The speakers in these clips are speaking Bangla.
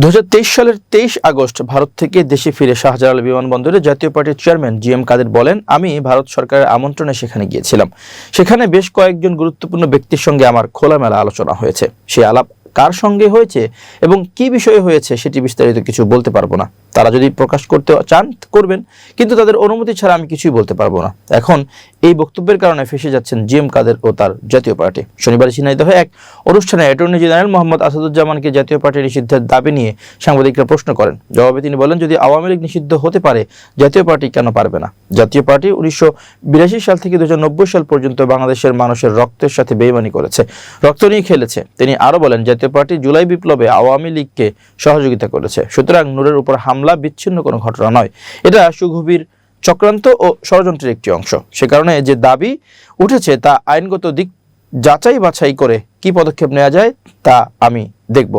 দু হাজার তেইশ সালের তেইশ আগস্ট ভারত থেকে দেশে ফিরে শাহজালাল বিমানবন্দরে জাতীয় পার্টির চেয়ারম্যান জি এম কাদের বলেন, আমি ভারত সরকারের আমন্ত্রণে সেখানে গিয়েছিলাম। সেখানে বেশ কয়েকজন গুরুত্বপূর্ণ ব্যক্তির সঙ্গে আমার খোলামেলা আলোচনা হয়েছে। সেই আলাপ কার সঙ্গে হয়েছে এবং কি বিষয়ে হয়েছে সেটি বিস্তারিত কিছু বলতে পারব না। তারা যদি প্রকাশ করতে চান, করবেন, কিন্তু তাদের অনুমতি ছাড়া আমি কিছুই বলতে পারব না। এখন এই বক্তব্যের কারণে ফেসে যাচ্ছেন জি এম কাদের ও তার জাতীয় পার্টি। শনিবার ঝিনাইদহে এক অনুষ্ঠানে অ্যাটর্নি জেনারেল মোহাম্মদ আসাদুজ্জামানকে জাতীয় পার্টি নিষিদ্ধের দাবি নিয়ে সাংবাদিকরা প্রশ্ন করেন। জবাবে তিনি বলেন, যদি আওয়ামী লীগ নিষিদ্ধ হতে পারে, জাতীয় পার্টি কেন পারবে না? জাতীয় পার্টি উনিশশো বিরাশি সাল থেকে দুহাজার নব্বই সাল পর্যন্ত বাংলাদেশের মানুষের রক্তের সাথে বেইমানি করেছে, রক্ত নিয়ে খেলেছে। তিনি আরও বলেন, জাতীয় পার্টি জুলাই বিপ্লবে আওয়ামী লীগকে সহযোগিতা করেছে। সুতরাং নূরের উপর হামলা বিচ্ছিন্ন কোনো ঘটনা নয়। এটা সুগভীর চক্রান্ত ও ষড়যন্ত্রের একটি অংশ। সে কারণে যে দাবি উঠেছে তা আইনগত দিক যাচাই বাছাই করে কি পদক্ষেপ নেওয়া যায় তা আমি দেখব।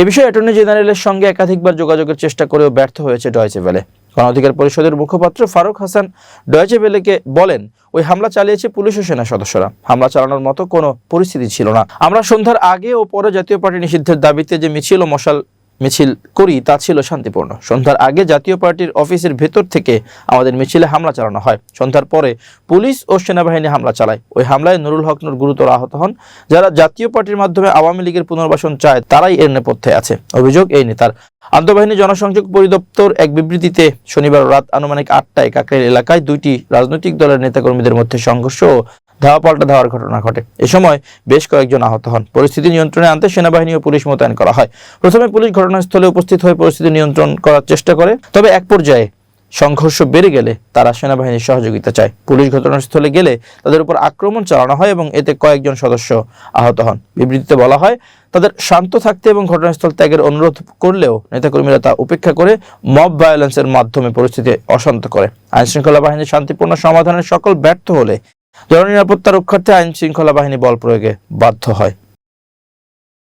এ বিষয়ে অ্যাটর্নি জেনারেলের সঙ্গে একাধিকবার যোগাযোগের চেষ্টা করেও ব্যর্থ হয়েছে ডয়েচে ভেলে গণঅধিকার পরিষদের মুখপাত্র ফারুক হাসান ডয়েচে ভেলেকে বলেন, ওই হামলা চালিয়েছে পুলিশ ও সেনা সদস্যরা। হামলা চালানোর মতো কোনো পরিস্থিতি ছিল না। আমরা সন্ধ্যার আগে ও পরে জাতীয় পার্টি নিষিদ্ধের দাবিতে যে মিছিল ও মশাল মিছিল করি তা ছিল শান্তিপূর্ণ। সন্ধ্যার আগে জাতীয় পার্টির অফিসের ভেতর থেকে আমাদের মিছিলে হামলা চালানো হয়। সন্ধ্যার পরে পুলিশ ও সেনাবাহিনী হামলা চালায়। ওই হামলায় নুরুল হক নুর গুরুতর আহত হন। যারা জাতীয় পার্টির মাধ্যমে আওয়ামী লীগের পুনর্বাসন চায়, তারাই এর নেপথ্যে আছে। অভিযোগ এই নেতার আন্তঃবাহিনী জনসংযোগ পরিদপ্তর এক বিবৃতিতে শনিবার রাত আনুমানিক আটটায় কাকরের এলাকায় দুইটি রাজনৈতিক দলের নেতাকর্মীদের মধ্যে সংঘর্ষ ও ধাওয়া পাল্টা ধাওয়ার ঘটনা ঘটে। এ সময় বেশ কয়েকজন আহত হন। পরিস্থিতি নিয়ন্ত্রণে আনতে সেনাবাহিনী ও পুলিশ মোতায়েন করা হয়। প্রথমে পুলিশ ঘটনাস্থলে উপস্থিত হয়ে পরিস্থিতি নিয়ন্ত্রণ করার চেষ্টা করে। তবে এক পর্যায়ে সংঘর্ষ বেড়ে গেলে তারা সেনাবাহিনীর সহযোগিতা চায়। পুলিশ ঘটনাস্থলে গেলে তাদের উপর আক্রমণ চালানো হয় এবং এতে কয়েকজন সদস্য আহত হন। বিবৃতিতে বলা হয়, তাদের শান্ত থাকতে এবং ঘটনাস্থল ত্যাগের অনুরোধ করলেও নেতাকর্মীরা তা উপেক্ষা করে মব ভায়োলেন্সের মাধ্যমে পরিস্থিতি অশান্ত করে। আইনশৃঙ্খলা বাহিনীর শান্তিপূর্ণ সমাধানের সকল ব্যর্থ হলে জননিরাপত্তা রক্ষার্থে আইন শৃঙ্খলা বাহিনী বল প্রয়োগে বাধ্য হয়।